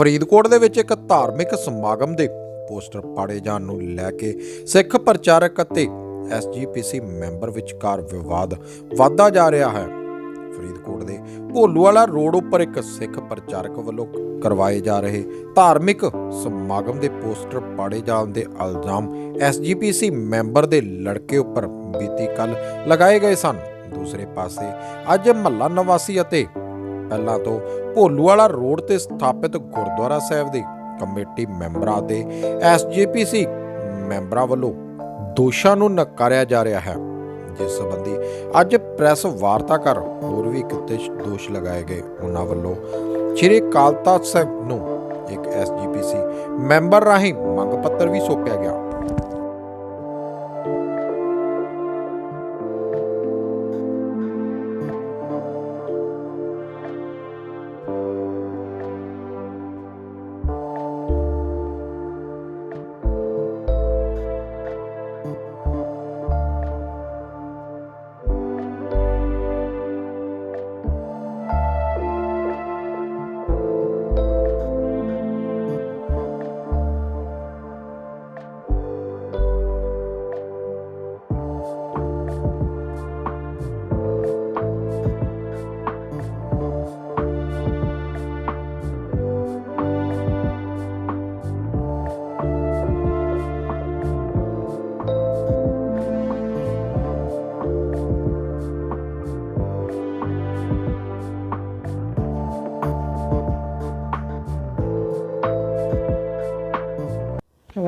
ਫਰੀਦਕੋਟ ਦੇ ਵਿੱਚ ਇੱਕ ਧਾਰਮਿਕ ਸਮਾਗਮ ਦੇ ਪੋਸਟਰ ਪਾੜੇ ਜਾਣ ਨੂੰ ਲੈ ਕੇ ਸਿੱਖ ਪ੍ਰਚਾਰਕ ਅਤੇ ਐਸਜੀਪੀਸੀ ਮੈਂਬਰ ਵਿਚਕਾਰ ਵਿਵਾਦ ਵਧਦਾ ਜਾ ਰਿਹਾ ਹੈ। ਫਰੀਦਕੋਟ ਦੇ ਭੋਲੂਵਾਲਾ ਰੋਡ ਉੱਪਰ ਇੱਕ ਸਿੱਖ ਪ੍ਰਚਾਰਕ ਵੱਲੋਂ ਕਰਵਾਏ ਜਾ ਰਹੇ ਧਾਰਮਿਕ ਸਮਾਗਮ ਦੇ ਪੋਸਟਰ ਪਾੜੇ ਜਾਣ ਦੇ ਇਲਜ਼ਾਮ ਐਸਜੀਪੀਸੀ ਮੈਂਬਰ ਦੇ ਲੜਕੇ ਉੱਪਰ ਬੀਤੀ ਕੱਲ ਲਗਾਏ ਗਏ ਸਨ। ਦੂਸਰੇ ਪਾਸੇ ਅੱਜ ਮਹੱਲਾ ਨਿਵਾਸੀ ਅਤੇ ਪਹਿਲਾਂ ਤੋਂ ਭੋਲੂਵਾਲਾ ਰੋਡ ਤੇ ਸਥਾਪਿਤ ਗੁਰਦੁਆਰਾ ਸਾਹਿਬ ਦੇ ਕਮੇਟੀ ਮੈਂਬਰਾਂ ਤੇ ਐਸਜੀਪੀਸੀ ਮੈਂਬਰਾਂ ਵੱਲੋਂ ਦੋਸ਼ਾਂ ਨੂੰ ਨਕਾਰਿਆ ਜਾ ਰਿਹਾ ਹੈ। ਜਿਸ ਸੰਬੰਧੀ ਅੱਜ ਪ੍ਰੈਸ ਵਾਰਤਾ ਕਰ ਹੋਰ ਵੀ ਕਿਤੇ ਦੋਸ਼ ਲਗਾਏ ਗਏ। ਉਹਨਾਂ ਵੱਲੋਂ ਸ਼੍ਰੀ ਅਕਾਲ ਤਖਤ ਸਾਹਿਬ ਨੂੰ ਇੱਕ ਐਸਜੀਪੀਸੀ ਮੈਂਬਰ ਰਾਹੀਂ ਮੰਗ ਪੱਤਰ ਵੀ ਸੌਂਪਿਆ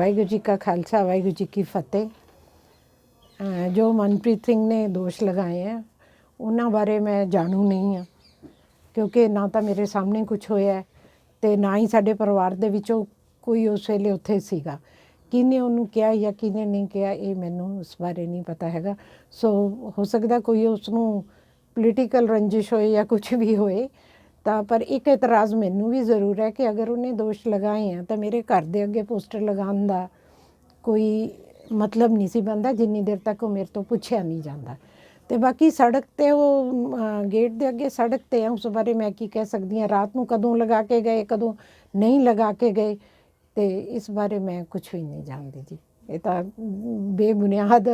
ਵਾਹਿਗੁਰੂ ਜੀ ਕਾ ਖਾਲਸਾ, ਵਾਹਿਗੁਰੂ ਜੀ ਕੀ ਫਤਿਹ। ਜੋ ਮਨਪ੍ਰੀਤ ਸਿੰਘ ਨੇ ਦੋਸ਼ ਲਗਾਏ ਆ, ਉਹਨਾਂ ਬਾਰੇ ਮੈਂ ਜਾਣੂ ਨਹੀਂ ਆ, ਕਿਉਂਕਿ ਨਾ ਤਾਂ ਮੇਰੇ ਸਾਹਮਣੇ ਕੁਝ ਹੋਇਆ ਹੈ ਤੇ ਨਾ ਹੀ ਸਾਡੇ ਪਰਿਵਾਰ ਦੇ ਵਿੱਚੋਂ ਕੋਈ ਉਸ ਵੇਲੇ ਉੱਥੇ ਸੀਗਾ। ਕਿਹਨੇ ਉਹਨੂੰ ਕਿਹਾ ਜਾਂ ਕਿਹਨੇ ਨਹੀਂ ਕਿਹਾ, ਇਹ ਮੈਨੂੰ ਉਸ ਬਾਰੇ ਨਹੀਂ ਪਤਾ ਹੈਗਾ। ਸੋ ਹੋ ਸਕਦਾ ਕੋਈ ਉਸ ਨੂੰ ਪੋਲੀਟੀਕਲ ਰੰਜਿਸ਼ ਹੋਏ ਜਾਂ ਕੁਝ ਵੀ ਹੋਏ ਤਾਂ ਪਰ ਇੱਕ ਇਤਰਾਜ਼ ਮੈਨੂੰ ਵੀ ਜ਼ਰੂਰ ਹੈ ਕਿ ਅਗਰ ਉਹਨੇ ਦੋਸ਼ ਲਗਾਏ ਆ ਤਾਂ ਮੇਰੇ ਘਰ ਦੇ ਅੱਗੇ ਪੋਸਟਰ ਲਗਾਉਣ ਦਾ ਕੋਈ ਮਤਲਬ ਨਹੀਂ ਸੀ ਬੰਦਾ ਜਿੰਨੀ ਦੇਰ ਤੱਕ ਉਹ ਮੇਰੇ ਤੋਂ ਪੁੱਛਿਆ ਨਹੀਂ ਜਾਂਦਾ। ਤੇ ਬਾਕੀ ਸੜਕ ਤੇ ਉਹ ਗੇਟ ਦੇ ਅੱਗੇ ਸੜਕ ਤੇ ਆ ਉਸ ਬਾਰੇ ਮੈਂ ਕੀ ਕਹਿ ਸਕਦੀ ਹਾਂ? ਰਾਤ ਨੂੰ ਕਦੋਂ ਲਗਾ ਕੇ ਗਏ ਕਦੋਂ ਨਹੀਂ ਲਗਾ ਕੇ ਗਏ? ਤੇ ਇਸ ਬਾਰੇ ਮੈਂ ਕੁਝ ਵੀ ਨਹੀਂ ਜਾਣਦੀ ਜੀ। ਇਹ ਤਾਂ ਬੇਬੁਨਿਆਦ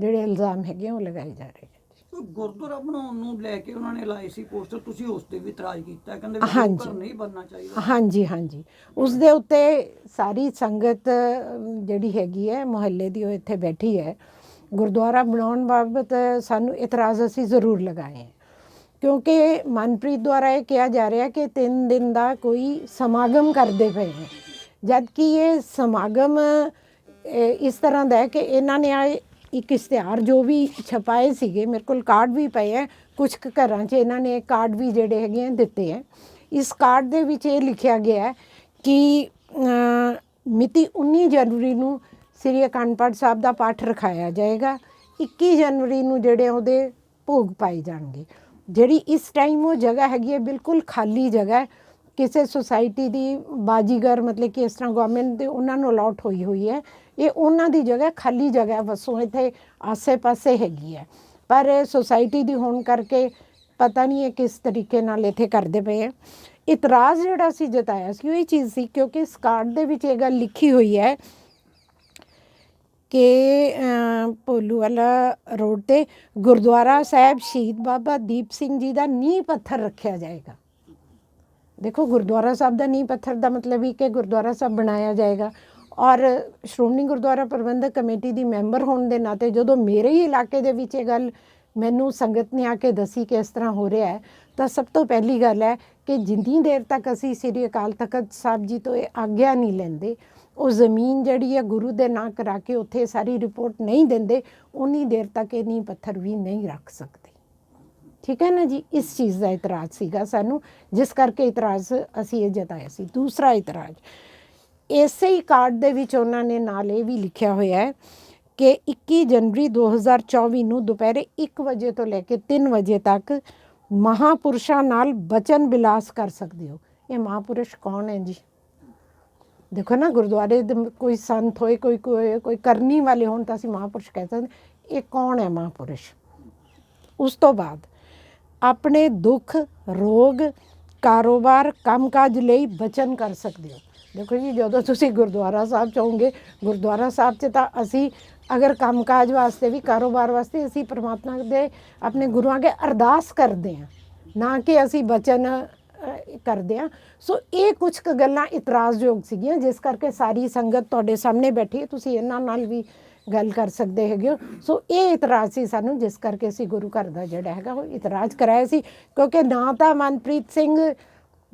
ਜਿਹੜੇ ਇਲਜ਼ਾਮ ਹੈਗੇ ਆ, ਉਹ ਲਗਾਏ ਜਾ ਰਹੇ ਗੁਰਦੁਆਰਾ ਬਣਾਉਣ ਨੂੰ ਲੈ ਕੇ ਉਹਨਾਂ ਨੇ ਲਾਏ ਸੀ ਪੋਸਟਰ ਤੁਸੀਂ ਉਸ ਤੇ ਵੀ ਇਤਰਾਜ਼ ਕੀਤਾ। ਕਹਿੰਦੇ ਵੀ ਹਾਂਜੀ। ਘਰ ਨਹੀਂ ਬਣਨਾ ਚਾਹੀਦਾ। ਹਾਂਜੀ ਹਾਂਜੀ। ਉਸ ਦੇ ਉੱਤੇ ਸਾਰੀ ਸੰਗਤ ਅਮ, ਜਿਹੜੀ ਹੈਗੀ ਹੈ ਮੁਹੱਲੇ ਦੀ ਉਹ ਇੱਥੇ ਬੈਠੀ ਹੈ। ਗੁਰਦੁਆਰਾ ਬਣਾਉਣ ਬਾਬਤ ਸਾਨੂੰ ਇਤਰਾਜ਼ ਅਸੀਂ ਜ਼ਰੂਰ ਲਗਾਏ ਹੈ। ਕਿਉਂਕਿ ਮਨਪ੍ਰੀਤ ਦੁਆਰਾ ਇਹ ਕਿਹਾ ਜਾ ਰਿਹਾ ਕਿ 3 ਦਿਨ ਦਾ ਕੋਈ ਸਮਾਗਮ ਕਰਦੇ ਪਏ ਹੈ ਜਦ ਕਿ ਇਹ ਸਮਾਗਮ ਇਸ ਤਰ੍ਹਾਂ ਦਾ ਹੈ ਕਿ ਇਹਨਾਂ ਨੇ ਆ ਇੱਕ ਇਸ਼ਤਿਹਾਰ ਜੋ ਵੀ ਛਪਾਏ ਸੀਗੇ, ਮੇਰੇ ਕੋਲ ਕਾਰਡ ਵੀ ਪਏ ਹੈ ਕੁਝ ਕੁ ਘਰਾਂ 'ਚ ਇਹਨਾਂ ਨੇ ਕਾਰਡ ਵੀ ਜਿਹੜੇ ਹੈਗੇ ਆ ਦਿੱਤੇ ਹੈ ਇਸ ਕਾਰਡ ਦੇ ਵਿੱਚ ਇਹ ਲਿਖਿਆ ਗਿਆ ਹੈ ਕਿ ਮਿਤੀ 19 ਜਨਵਰੀ ਨੂੰ ਸ੍ਰੀ ਅਖੰਡ ਪਾਠ ਸਾਹਿਬ ਦਾ ਪਾਠ ਰਖਾਇਆ ਜਾਏਗਾ। 21 ਜਨਵਰੀ ਨੂੰ ਜਿਹੜੇ ਉਹਦੇ ਭੋਗ ਪਾਏ ਜਾਣਗੇ। ਜਿਹੜੀ ਇਸ ਟਾਈਮ ਉਹ ਜਗ੍ਹਾ ਹੈਗੀ ਹੈ ਬਿਲਕੁਲ ਖਾਲੀ ਜਗ੍ਹਾ ਹੈ ਕਿਸੇ ਸੁਸਾਇਟੀ ਦੀ ਬਾਜੀਗਰ ਮਤਲਬ ਕਿ ਇਸ ਤਰ੍ਹਾਂ ਗਵਰਨਮੈਂਟ ਦੇ ਉਹਨਾਂ ਨੂੰ ਅਲਾਟ ਹੋਈ ਹੋਈ ਹੈ ਇਹ ਉਹਨਾਂ ਦੀ ਜਗ੍ਹਾ ਖਾਲੀ ਜਗ੍ਹਾ ਵਸੋਂ ਇੱਥੇ ਆਸੇ-ਪਾਸੇ ਹੈਗੀ ਹੈ। ਪਰ ਸੁਸਾਇਟੀ ਦੀ ਹੋਣ ਕਰਕੇ ਪਤਾ ਨਹੀਂ ਇਹ ਕਿਸ ਤਰੀਕੇ ਨਾਲ ਇੱਥੇ ਕਰਦੇ ਪਏ ਹੈ। ਇਤਰਾਜ਼ ਜਿਹੜਾ ਸੀ ਜਤਾਇਆ ਸੀ ਉਹ ਇਹ ਚੀਜ਼ ਸੀ ਕਿਉਂਕਿ ਇਸ ਕਾਰਡ ਦੇ ਵਿੱਚ ਇਹ ਗੱਲ ਲਿਖੀ ਹੋਈ ਹੈ ਕਿ ਅ, ਭੋਲੂ ਵਾਲਾ ਰੋਡ ਤੇ ਗੁਰਦੁਆਰਾ ਸਾਹਿਬ ਸ਼ਹੀਦ ਬਾਬਾ ਦੀਪ ਸਿੰਘ ਜੀ ਦਾ ਨੀਂਹ ਪੱਥਰ ਰੱਖਿਆ ਜਾਏਗਾ। ਦੇਖੋ, ਗੁਰਦੁਆਰਾ ਸਾਹਿਬ ਦਾ ਨੀਂਹ ਪੱਥਰ ਦਾ ਮਤਲਬ ਹੀ ਕਿ ਗੁਰਦੁਆਰਾ ਸਾਹਿਬ ਬਣਾਇਆ ਜਾਏਗਾ। ਔਰ ਸ਼੍ਰੋਮਣੀ ਗੁਰਦੁਆਰਾ ਪ੍ਰਬੰਧਕ ਕਮੇਟੀ ਦੀ ਮੈਂਬਰ ਹੋਣ ਦੇ ਨਾਤੇ ਜਦੋਂ ਮੇਰੇ ਹੀ ਇਲਾਕੇ ਦੇ ਵਿੱਚ ਇਹ ਗੱਲ ਮੈਨੂੰ ਸੰਗਤ ਨੇ ਆ ਕੇ ਦੱਸੀ ਕਿ ਇਸ ਤਰ੍ਹਾਂ ਹੋ ਰਿਹਾ ਹੈ, ਤਾਂ ਸਭ ਤੋਂ ਪਹਿਲੀ ਗੱਲ ਹੈ ਕਿ ਜਿੰਨੀ ਦੇਰ ਤੱਕ ਅਸੀਂ ਸ੍ਰੀ ਅਕਾਲ ਤਖਤ ਸਾਹਿਬ ਜੀ ਤੋਂ ਇਹ ਆਗਿਆ ਨਹੀਂ ਲੈਂਦੇ, ਉਹ ਜ਼ਮੀਨ ਜਿਹੜੀ ਹੈ ਗੁਰੂ ਦੇ ਨਾਂ ਕਰਾ ਕੇ ਉੱਥੇ ਸਾਰੀ ਰਿਪੋਰਟ ਨਹੀਂ ਦਿੰਦੇ, ਉਨੀ ਦੇਰ ਤੱਕ ਇਹ ਨੀਂਹ ਪੱਥਰ ਵੀ ਨਹੀਂ ਰੱਖ ਸਕਦੇ। ਠੀਕ ਹੈ ਨਾ ਜੀ? ਇਸ ਚੀਜ਼ ਦਾ ਇਤਰਾਜ਼ ਸੀਗਾ ਸਾਨੂੰ, ਜਿਸ ਕਰਕੇ ਇਤਰਾਜ਼ ਅਸੀਂ ਇਹ ਜਤਾਇਆ ਸੀ। ਦੂਸਰਾ ਇਤਰਾਜ਼, ਇਸੇ ਹੀ ਕਾਰਡ ਦੇ ਵਿੱਚ ਉਹਨਾਂ ਨੇ ਨਾਲ ਇਹ ਵੀ ਲਿਖਿਆ ਹੋਇਆ ਹੈ ਕਿ 21 ਜਨਵਰੀ 2024 ਨੂੰ ਦੁਪਹਿਰੇ 1 ਵਜੇ ਤੋਂ ਲੈ ਕੇ 3 ਵਜੇ ਤੱਕ ਮਹਾਪੁਰਸ਼ਾਂ ਨਾਲ ਬਚਨ ਬਿਲਾਸ ਕਰ ਸਕਦੇ ਹੋ। ਇਹ ਮਹਾਪੁਰਸ਼ ਕੌਣ ਹੈ ਜੀ? ਦੇਖੋ ਨਾ, ਗੁਰਦੁਆਰੇ ਦੇ ਕੋਈ ਸੰਤ ਹੋਏ, ਕੋਈ ਕੋਈ ਕਰਨੀ ਵਾਲੇ ਹੋਣ ਤਾਂ ਅਸੀਂ ਮਹਾਪੁਰਸ਼ ਕਹਿ ਸਕਦੇ ਇਹ ਕੌਣ ਹੈ ਮਹਾਪੁਰਸ਼? ਉਸ ਤੋਂ ਬਾਅਦ ਆਪਣੇ ਦੁੱਖ, ਰੋਗ, ਕਾਰੋਬਾਰ, ਕੰਮਕਾਜ ਲਈ ਬਚਨ ਕਰ ਸਕਦੇ ਹੋ। ਦੇਖੋ ਜੀ, ਜਦੋਂ ਤੁਸੀਂ ਗੁਰਦੁਆਰਾ ਸਾਹਿਬ ਚਾਹੋਗੇ ਗੁਰਦੁਆਰਾ ਸਾਹਿਬ 'ਚ ਤਾਂ ਅਸੀਂ ਅਗਰ ਕੰਮਕਾਜ ਵਾਸਤੇ ਵੀ, ਕਾਰੋਬਾਰ ਵਾਸਤੇ ਅਸੀਂ ਪਰਮਾਤਮਾ ਦੇ, ਆਪਣੇ ਗੁਰੂਆਂ ਅੱਗੇ ਅਰਦਾਸ ਕਰਦੇ ਹਾਂ, ਨਾ ਕਿ ਅਸੀਂ ਬਚਨ ਕਰਦੇ ਹਾਂ ਸੋ ਇਹ ਕੁਝ ਕੁ ਗੱਲਾਂ ਇਤਰਾਜ਼ਯੋਗ ਸੀਗੀਆਂ, ਜਿਸ ਕਰਕੇ ਸਾਰੀ ਸੰਗਤ ਤੁਹਾਡੇ ਸਾਹਮਣੇ ਬੈਠੀ ਹੈ। ਤੁਸੀਂ ਇਹਨਾਂ ਨਾਲ ਵੀ ਗੱਲ ਕਰ ਸਕਦੇ ਹੈਗੇ ਹੋ। ਸੋ ਇਹ ਇਤਰਾਜ਼ ਸੀ ਸਾਨੂੰ, ਜਿਸ ਕਰਕੇ ਅਸੀਂ ਗੁਰੂ ਘਰ ਦਾ ਜਿਹੜਾ ਹੈਗਾ, ਉਹ ਇਤਰਾਜ਼ ਕਰਾਇਆ ਸੀ। ਕਿਉਂਕਿ ਨਾ ਤਾਂ ਮਨਪ੍ਰੀਤ ਸਿੰਘ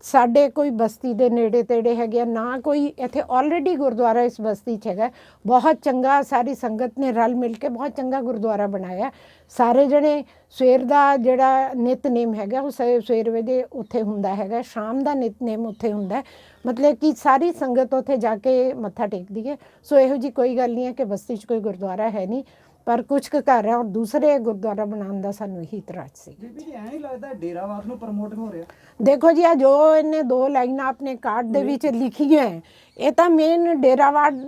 ਸਾਡੇ ਕੋਈ ਬਸਤੀ ਦੇ ਨੇੜੇ ਤੇੜੇ ਹੈਗੇ ਆ, ਨਾ ਕੋਈ ਇੱਥੇ ਆਲਰੇਡੀ ਗੁਰਦੁਆਰਾ ਇਸ ਬਸਤੀ 'ਚ ਹੈਗਾ। ਬਹੁਤ ਚੰਗਾ ਸਾਰੀ ਸੰਗਤ ਨੇ ਰਲ ਮਿਲ ਕੇ ਬਹੁਤ ਚੰਗਾ ਗੁਰਦੁਆਰਾ ਬਣਾਇਆ। ਸਾਰੇ ਜਣੇ ਸਵੇਰ ਦਾ ਜਿਹੜਾ ਨਿਤਨੇਮ ਹੈਗਾ ਉਹ ਸ- ਸਵੇਰ ਵੇਲੇ ਉੱਥੇ ਹੁੰਦਾ ਹੈਗਾ। ਸ਼ਾਮ ਦਾ ਨਿਤਨੇਮ ਉੱਥੇ ਹੁੰਦਾ ਮਤਲਬ ਕਿ ਸਾਰੀ ਸੰਗਤ ਉੱਥੇ ਜਾ ਕੇ ਮੱਥਾ ਟੇਕਦੀ ਹੈ। ਸੋ ਇਹੋ ਜੀ ਕੋਈ ਗੱਲ ਨਹੀਂ ਹੈ ਕਿ ਬਸਤੀ 'ਚ ਕੋਈ ਗੁਰਦੁਆਰਾ ਹੈ ਨਹੀਂ। ਪਰ ਕੁਝ ਕੁ ਘਰ ਹੈ ਔਰ ਦੂਸਰੇ ਗੁਰਦੁਆਰਾ ਬਣਾਉਣ ਦਾ ਸਾਨੂੰ ਇਹੀ ਇਤਰਾਜ਼ ਸੀ। ਬੀਬੀ ਜੀ ਐਂ ਨਹੀਂ ਲੱਗਦਾ ਡੇਰਾਵਾਦ ਨੂੰ ਪ੍ਰਮੋਟ ਹੋ ਰਿਹਾ। ਦੇਖੋ ਜੀ ਆ ਜੋ ਇਹਨੇ ਦੋ ਲਾਈਨਾਂ ਆਪਣੇ ਕਾਰਡ ਦੇ ਵਿੱਚ ਲਿਖੀਆਂ ਹੈ ਇਹ ਤਾਂ ਮੇਨ ਡੇਰਾਵਾਦ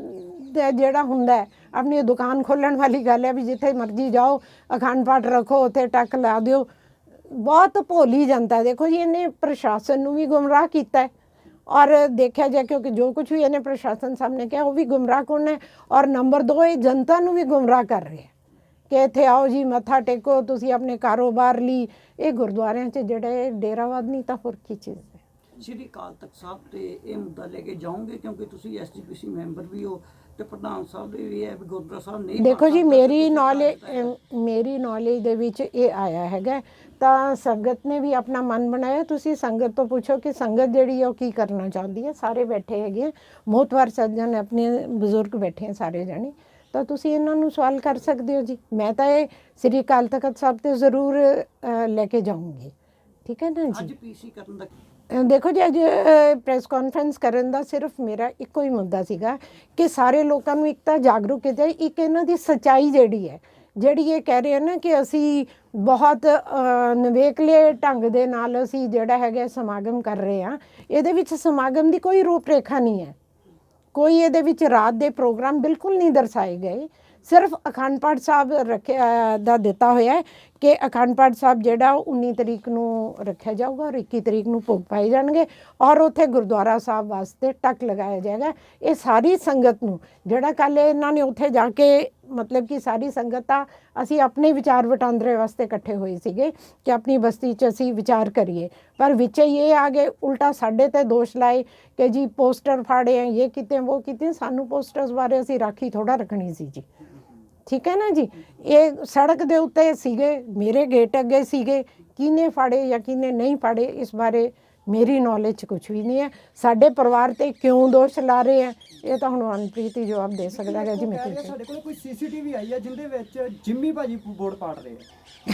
ਦਾ ਜਿਹੜਾ ਹੁੰਦਾ ਹੈ ਆਪਣੀ ਦੁਕਾਨ ਖੋਲਣ ਵਾਲੀ ਗੱਲ ਹੈ ਵੀ ਜਿੱਥੇ ਮਰਜ਼ੀ ਜਾਓ ਅਖੰਡ ਪਾਠ ਰੱਖੋ ਉੱਥੇ ਟੱਕ ਲਾ ਦਿਓ। ਬਹੁਤ ਭੋਲੀ ਜਨਤਾ ਹੈ। ਦੇਖੋ ਜੀ ਇਹਨੇ ਪ੍ਰਸ਼ਾਸਨ ਨੂੰ ਵੀ ਗੁੰਮਰਾਹ ਕੀਤਾ ਹੈ ਔਰ ਦੇਖਿਆ ਜਾਏ ਕਿਉਂਕਿ ਜੋ ਕੁਝ ਵੀ ਇਹਨੇ ਪ੍ਰਸ਼ਾਸਨ ਸਾਹਮਣੇ ਕਿਹਾ ਉਹ ਵੀ ਗੁੰਮਰਾਹ ਕਰਨ ਹੈ ਔਰ ਨੰਬਰ 2 ਇਹ ਜਨਤਾ ਨੂੰ ਵੀ ਗੁੰਮਰਾਹ ਕਰ ਰਿਹਾ ਹੈ ਕਿ ਇੱਥੇ ਆਓ ਜੀ ਮੱਥਾ ਟੇਕੋ ਤੁਸੀਂ ਆਪਣੇ ਕਾਰੋਬਾਰ ਲਈ। ਇਹ ਗੁਰਦੁਆਰਿਆਂ 'ਚ ਜਿਹੜੇ ਡੇਰਾਵਾਦ ਨਹੀਂ ਤਾਂ ਹੋਰ ਕੀ ਚੀਜ਼ ਹੈ? ਸ਼੍ਰੀ ਅਕਾਲ ਤਖਤ ਸਾਹਿਬ ਤੇ ਇਹ ਮੁੱਦਾ ਲੈ ਕੇ ਜਾਓਗੇ ਕਿਉਂਕਿ ਤੁਸੀਂ ਐਸਜੀਪੀਸੀ ਮੈਂਬਰ ਵੀ ਹੋ ਤੇ ਪ੍ਰਧਾਨ ਸਾਹਿਬ ਦੇ ਵੀ ਹੈ ਵੀ ਗੁਰਦੁਆਰਾ ਸਾਹਿਬ ਨਹੀਂ ਦੇਖੋ ਜੀ ਮੇਰੀ ਨੌਲੇਜ। ਮੇਰੀ ਨੌਲੇਜ ਦੇ ਵਿੱਚ ਇਹ ਆਇਆ ਹੈਗਾ ਤਾਂ ਸੰਗਤ ਨੇ ਵੀ ਆਪਣਾ ਮਨ ਬਣਾਇਆ। ਤੁਸੀਂ ਸੰਗਤ ਤੋਂ ਪੁੱਛੋ ਕਿ ਸੰਗਤ ਜਿਹੜੀ ਉਹ ਕੀ ਕਰਨਾ ਚਾਹੁੰਦੀ ਹੈ? ਸਾਰੇ ਬੈਠੇ ਹੈਗੇ ਆ। ਮੋਹਤਵਾਰ ਸੱਜਣ ਆਪਣੇ ਬਜ਼ੁਰਗ ਬੈਠੇ ਸਾਰੇ ਜਾਣੇ। ਤਾਂ ਤੁਸੀਂ ਇਹਨਾਂ ਨੂੰ ਸਵਾਲ ਕਰ ਸਕਦੇ ਹੋ ਜੀ। ਮੈਂ ਤਾਂ ਇਹ ਸ੍ਰੀ ਅਕਾਲ ਤਖਤ ਸਾਹਿਬ ਤੇ ਜ਼ਰੂਰ ਲੈ ਕੇ ਜਾਊਂਗੀ। ਠੀਕ ਹੈ ਨਾ ਜੀ? ਅੱਜ ਪੀਸੀ ਕਰਨ ਦਾ ਦੇਖੋ ਜੀ ਅੱਜ ਪ੍ਰੈਸ ਕਾਨਫਰੰਸ ਕਰਨ ਦਾ ਸਿਰਫ ਮੇਰਾ ਇੱਕੋ ਹੀ ਮੁੱਦਾ ਸੀਗਾ ਕਿ ਸਾਰੇ ਲੋਕਾਂ ਨੂੰ ਇੱਕ ਤਾਂ ਜਾਗਰੂਕ ਕੀਤਾ ਜਾਏ ਇੱਕ ਇਹਨਾਂ ਦੀ ਸਚਾਈ ਜਿਹੜੀ ਹੈ ਜਿਹੜੀ ਇਹ ਕਹਿ ਰਹੇ ਹਨ ਨਾ ਕਿ ਅਸੀਂ ਬਹੁਤ ਨਵੇਕਲੇ ਢੰਗ ਦੇ ਨਾਲ ਅਸੀਂ ਜਿਹੜਾ ਹੈਗਾ ਸਮਾਗਮ ਕਰ ਰਹੇ ਹਾਂ ਇਹਦੇ ਵਿੱਚ ਸਮਾਗਮ ਦੀ ਕੋਈ ਰੂਪਰੇਖਾ ਨਹੀਂ ਹੈ। ਕੋਈ ਇਹਦੇ ਵਿੱਚ ਰਾਤ ਦੇ ਪ੍ਰੋਗਰਾਮ ਬਿਲਕੁਲ ਨਹੀਂ ਦਰਸਾਏ ਗਏ। ਸਿਰਫ ਅਖੰਡ ਪਾਠ ਸਾਹਿਬ ਰੱਖਿਆ ਦਾ ਦਿੱਤਾ ਹੋਇਆ ਹੈ ਕਿ ਅਖੰਡ ਪਾਠ ਸਾਹਿਬ ਜਿਹੜਾ ਉਹ 19 ਤਰੀਕ ਨੂੰ ਰੱਖਿਆ ਜਾਊਗਾ ਔਰ 21 ਤਰੀਕ ਨੂੰ ਭੋਗ ਪਾਏ ਜਾਣਗੇ ਔਰ ਉੱਥੇ ਗੁਰਦੁਆਰਾ ਸਾਹਿਬ ਵਾਸਤੇ ਟੱਕ ਲਗਾਇਆ ਜਾਏਗਾ। ਇਹ ਸਾਰੀ ਸੰਗਤ ਨੂੰ ਜਿਹੜਾ ਕੱਲ ਇਹਨਾਂ ਨੇ ਉੱਥੇ ਜਾ ਕੇ ਮਤਲਬ ਕਿ ਸਾਰੀ ਸੰਗਤ ਆ ਅਸੀਂ ਆਪਣੇ ਵਿਚਾਰ ਵਟਾਂਦਰੇ ਵਾਸਤੇ ਇਕੱਠੇ ਹੋਏ ਸੀਗੇ ਕਿ ਆਪਣੀ ਬਸਤੀ 'ਚ ਅਸੀਂ ਵਿਚਾਰ ਕਰੀਏ। ਪਰ ਵਿੱਚ ਹੀ ਇਹ ਆ ਗਏ, ਉਲਟਾ ਸਾਡੇ ਤੇ ਦੋਸ਼ ਲਾਏ ਕਿ ਜੀ ਪੋਸਟਰ ਫਾੜੇ ਆ, ਇਹ ਕਿਤੇ, ਉਹ ਕਿਤੇ, ਸਾਨੂੰ ਪੋਸਟਰਸ ਬਾਰੇ ਅਸੀਂ ਰਾਖੀ ਥੋੜਾ ਰੱਖਣੀ ਸੀ ਜੀ। ਠੀਕ ਹੈ ਨਾ ਜੀ? ਇਹ ਸੜਕ ਦੇ ਉੱਤੇ ਸੀਗੇ ਮੇਰੇ ਗੇਟ ਅੱਗੇ ਸੀਗੇ। ਕਿਹਨੇ ਫਾੜੇ ਜਾਂ ਕਿਹਨੇ ਨਹੀਂ ਫਾੜੇ ਇਸ ਬਾਰੇ ਮੇਰੀ ਨੌਲੇਜ 'ਚ ਕੁਝ ਵੀ ਨਹੀਂ ਹੈ। ਸਾਡੇ ਪਰਿਵਾਰ ਤੇ ਕਿਉਂ ਦੋਸ਼ ਲਾ ਰਹੇ ਆ ਇਹ ਤਾਂ ਹੁਣ ਮਨਪ੍ਰੀਤ ਹੀ ਜਵਾਬ ਦੇ ਸਕਦਾ ਹੈ ਜੀ ਮੈਂ ਕਹਿ ਰਹੇ ਕੀ ਸਾਡੇ ਕੋਲ ਕੋਈ ਸੀਸੀਟੀਵੀ ਆਈ ਹੈ ਜਿੰਦੇ ਵਿੱਚ ਜਿੰਮੀ ਭਾਜੀ ਬੋਰਡ ਪਾੜ ਰਹੇ